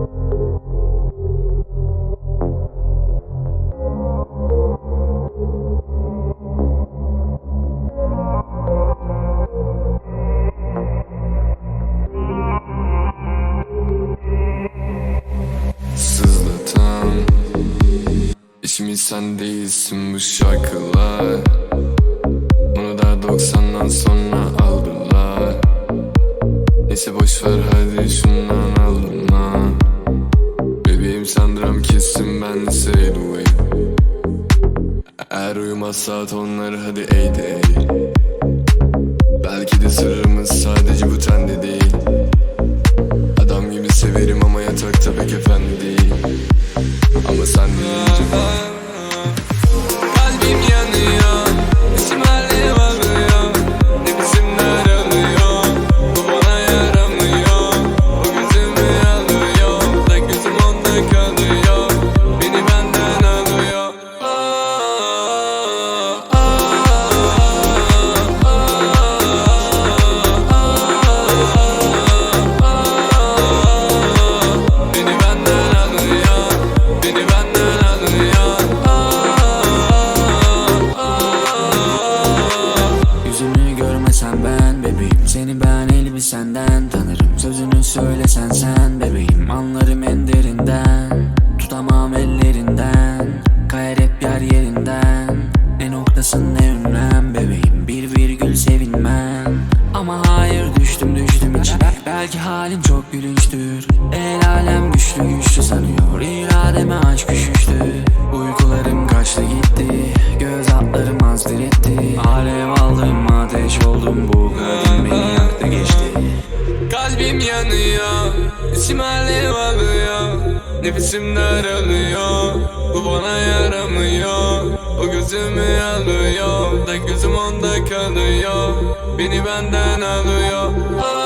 Sızlatan. İçimi sen değilsin bu şarkılar. Bunu da 90'dan sonra aldılar. Neyse boşver hadi şundan alma Bebeğim sandıram kesin ben fade away Eğer uyumazsa tonları hadi ey de ey. Belki de sırrımız sadece bu tende değil. Adam gibi severim ama yatakta pek efendi değil. Ama sen Seni ben elbisenden tanırım. Sözünü söylesen sen bebeğim. Anlarım en derinden. Tutamam ellerinden. Kayar hep yer yerinden. Ne noktasın ne ünlem bebeğim. Bir virgül sevinmem. Ama hayır düştüm düştüm içine. Belki halim çok gülünçtür. El alem güçlü güçlü sanıyor. İrademe aşk üşüştü Uykularım kaçtı gitti. Göz altlarım azdır etti İçim alev alıyor. Nefesim daralıyor Bu bana yaramıyor. O gözümü alıyor. Da gözüm onda kalıyor. Beni benden alıyor. Ah,